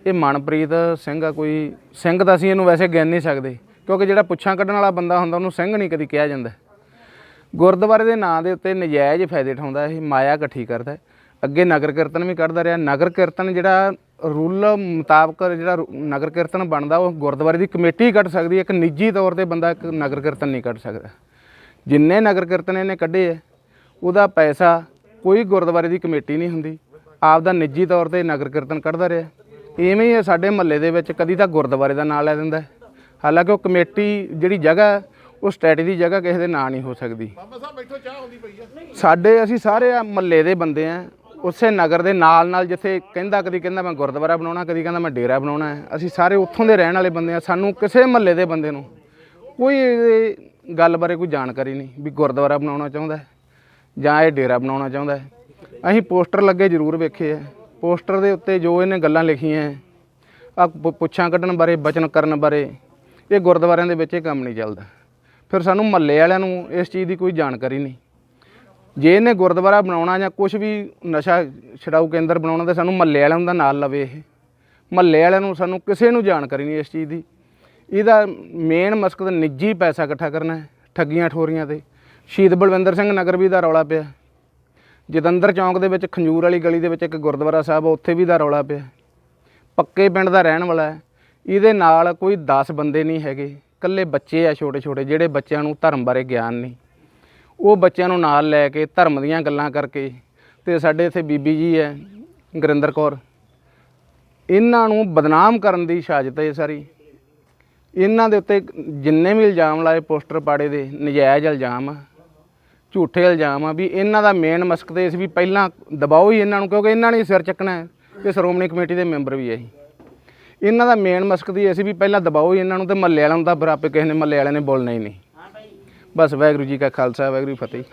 ਇਹ ਮਨਪ੍ਰੀਤ ਸਿੰਘ ਆ, ਕੋਈ ਸਿੰਘ ਤਾਂ ਅਸੀਂ ਇਹਨੂੰ ਵੈਸੇ ਗਿਣ ਨਹੀਂ ਸਕਦੇ, ਕਿਉਂਕਿ ਜਿਹੜਾ ਪੁੱਛਾਂ ਕੱਢਣ ਵਾਲਾ ਬੰਦਾ ਹੁੰਦਾ, ਉਹਨੂੰ ਸਿੰਘ ਨਹੀਂ ਕਦੀ ਕਿਹਾ ਜਾਂਦਾ। ਗੁਰਦੁਆਰੇ ਦੇ ਨਾਂ ਦੇ ਉੱਤੇ ਨਜਾਇਜ਼ ਫਾਇਦੇ ਉਠਾਉਂਦਾ, ਇਹ ਮਾਇਆ ਇਕੱਠੀ ਕਰਦਾ ਅੱਗੇ ਨਗਰ ਕੀਰਤਨ ਵੀ ਕੱਢਦਾ ਰਿਹਾ। ਨਗਰ ਕੀਰਤਨ ਜਿਹੜਾ ਰੂਲ ਮੁਤਾਬਕ ਜਿਹੜਾ ਰੂ- ਨਗਰ ਕੀਰਤਨ ਬਣਦਾ, ਉਹ ਗੁਰਦੁਆਰੇ ਦੀ ਕਮੇਟੀ ਕੱਢ ਸਕਦੀ ਹੈ। ਇੱਕ ਨਿੱਜੀ ਤੌਰ ਤੇ ਬੰਦਾ ਇੱਕ ਨਗਰ ਕੀਰਤਨ ਨਹੀਂ ਕੱਢ ਸਕਦਾ। ਜਿੰਨੇ ਨਗਰ ਕੀਰਤਨ ਇਹਨੇ ਕੱਢੇ ਹੈ ਉਹਦਾ ਪੈਸਾ ਕੋਈ ਗੁਰਦੁਆਰੇ ਦੀ ਕਮੇਟੀ ਨਹੀਂ ਹੁੰਦੀ। ਆਪ ਦਾ ਨਿੱਜੀ ਤੌਰ ਤੇ ਨਗਰ ਕੀਰਤਨ ਕੱਢਦਾ ਰਿਹਾ। ਇਵੇਂ ਹੀ ਸਾਡੇ ਮਹੱਲੇ ਦੇ ਵਿੱਚ ਕਦੀ ਤਾਂ ਗੁਰਦੁਆਰੇ ਦਾ ਨਾਂ ਲੈ ਦਿੰਦਾ। ਹਾਲਾਂਕਿ ਉਹ ਕਮੇਟੀ ਜਿਹੜੀ ਜਗ੍ਹਾ ਉਹ ਸਟੈਟੀ ਦੀ ਜਗ੍ਹਾ ਕਿਸੇ ਦੇ ਨਾਂ ਨਹੀਂ ਹੋ ਸਕਦੀ। ਸਾਡੇ ਅਸੀਂ ਸਾਰੇ ਮਹੱਲੇ ਦੇ ਬੰਦੇ ਆ। ਉਸੇ ਨਗਰ ਦੇ ਨਾਲ ਨਾਲ ਜਿੱਥੇ ਕਹਿੰਦਾ ਕਦੀ ਕਹਿੰਦਾ ਮੈਂ ਗੁਰਦੁਆਰਾ ਬਣਾਉਣਾ ਕਦੀ ਕਹਿੰਦਾ ਮੈਂ ਡੇਰਾ ਬਣਾਉਣਾ ਹੈ। ਅਸੀਂ ਸਾਰੇ ਉੱਥੋਂ ਦੇ ਰਹਿਣ ਵਾਲੇ ਬੰਦੇ ਆ ਸਾਨੂੰ ਕਿਸੇ ਮਹੱਲੇ ਦੇ ਬੰਦੇ ਨੂੰ ਕੋਈ ਇਹ ਗੱਲ ਬਾਰੇ ਕੋਈ ਜਾਣਕਾਰੀ ਨਹੀਂ ਵੀ ਗੁਰਦੁਆਰਾ ਬਣਾਉਣਾ ਚਾਹੁੰਦਾ ਹੈ। ਜਾਂ ਇਹ ਡੇਰਾ ਬਣਾਉਣਾ ਚਾਹੁੰਦਾ ਹੈ। ਅਸੀਂ ਪੋਸਟਰ ਲੱਗੇ ਜ਼ਰੂਰ ਵੇਖੇ ਆ ਪੋਸਟਰ ਦੇ ਉੱਤੇ ਜੋ ਇਹਨੇ ਗੱਲਾਂ ਲਿਖੀਆਂ ਆ ਪੁੱਛਾਂ ਕੱਢਣ ਬਾਰੇ, ਬਚਨ ਕਰਨ ਬਾਰੇ, ਇਹ ਗੁਰਦੁਆਰਿਆਂ ਦੇ ਵਿੱਚ ਇਹ ਕੰਮ ਨਹੀਂ ਚੱਲਦਾ। ਫਿਰ ਸਾਨੂੰ ਮਹੱਲੇ ਵਾਲਿਆਂ ਨੂੰ ਇਸ ਚੀਜ਼ ਦੀ ਕੋਈ ਜਾਣਕਾਰੀ ਨਹੀਂ। ਜੇ ਇਹਨੇ ਗੁਰਦੁਆਰਾ ਬਣਾਉਣਾ ਜਾਂ ਕੁਝ ਵੀ ਨਸ਼ਾ ਛਡਾਊ ਕੇਂਦਰ ਬਣਾਉਣਾ ਤਾਂ ਸਾਨੂੰ ਮਹੱਲੇ ਵਾਲਿਆਂ ਦਾ ਨਾਲ ਲਵੇ ਇਹ। ਮਹੱਲੇ ਵਾਲਿਆਂ ਨੂੰ ਸਾਨੂੰ ਕਿਸੇ ਨੂੰ ਜਾਣਕਾਰੀ ਨਹੀਂ ਇਸ ਚੀਜ਼ ਦੀ। ਇਹਦਾ ਮੇਨ ਮਕਸਦ ਨਿੱਜੀ ਪੈਸਾ ਇਕੱਠਾ ਕਰਨਾ ਹੈ, ਠੱਗੀਆਂ ਠੋਰੀਆਂ ਤੇ। ਸ਼ਹੀਦ ਬਲਵਿੰਦਰ ਸਿੰਘ ਨਗਰ ਵੀ ਦਾ ਰੌਲਾ ਪਿਆ। ਜਤਿੰਦਰ ਚੌਂਕ ਦੇ ਵਿੱਚ ਖੰਜੂਰ ਵਾਲੀ ਗਲੀ ਦੇ ਵਿੱਚ ਇੱਕ ਗੁਰਦੁਆਰਾ ਸਾਹਿਬ ਉੱਥੇ ਵੀ ਦਾ ਰੌਲਾ ਪਿਆ। ਪੱਕੇ ਪਿੰਡ ਦਾ ਰਹਿਣ ਵਾਲਾ ਹੈ। ਇਹਦੇ ਨਾਲ ਕੋਈ 10 ਬੰਦੇ ਨਹੀਂ ਹੈਗੇ। ਇਕੱਲੇ ਬੱਚੇ ਆ ਛੋਟੇ ਛੋਟੇ ਜਿਹੜੇ ਬੱਚਿਆਂ ਨੂੰ ਧਰਮ ਬਾਰੇ ਗਿਆਨ ਨਹੀਂ। ਉਹ ਬੱਚਿਆਂ ਨੂੰ ਨਾਲ ਲੈ ਕੇ ਧਰਮ ਦੀਆਂ ਗੱਲਾਂ ਕਰਕੇ ਤੇ ਸਾਡੇ ਇੱਥੇ ਬੀਬੀ ਜੀ ਹੈ, ਗੁਰਿੰਦਰ ਕੌਰ। ਇਹਨਾਂ ਨੂੰ ਬਦਨਾਮ ਕਰਨ ਦੀ ਸਾਜ਼ਿਸ਼ ਹੈ ਸਾਰੀ। ਇਹਨਾਂ ਦੇ ਉੱਤੇ ਜਿੰਨੇ ਵੀ ਇਲਜ਼ਾਮ ਲਾਏ, ਪੋਸਟਰ ਪਾੜੇ ਦੇ, ਨਜਾਇਜ਼ ਇਲਜ਼ਾਮ ਆ। ਝੂਠੇ ਇਲਜ਼ਾਮ ਆ ਵੀ ਇਹਨਾਂ ਦਾ ਮੇਨ ਮਕਸਦ ਇਹ ਸੀ ਵੀ ਪਹਿਲਾਂ ਦਬਾਓ ਹੀ ਇਹਨਾਂ ਨੂੰ, ਕਿਉਂਕਿ ਇਹਨਾਂ ਨੇ ਸਿਰ ਚੱਕਣਾ ਹੈ। ਇਹ ਸ਼੍ਰੋਮਣੀ ਕਮੇਟੀ ਦੇ ਮੈਂਬਰ ਵੀ ਹੈ ਜੀ ਇਹਨਾਂ ਦਾ ਮੇਨ ਮਕਸਦ ਇਹ ਸੀ ਵੀ ਪਹਿਲਾਂ ਦਬਾਓ ਹੀ ਇਹਨਾਂ ਨੂੰ ਤੇ ਮਹੱਲੇ ਵਾਲਿਆਂ ਨੂੰ ਤਾਂ ਫਿਰ ਆਪੇ ਕਿਸੇ ਨੇ, ਮਹੱਲੇ ਵਾਲਿਆਂ ਨੇ ਬੋਲਣਾ ਹੀ ਨਹੀਂ। ਬਸ ਵਾਹਿਗੁਰੂ ਜੀ ਕਾ ਖਾਲਸਾ, ਵਾਹਿਗੁਰੂ ਜੀ ਫਤਿਹ।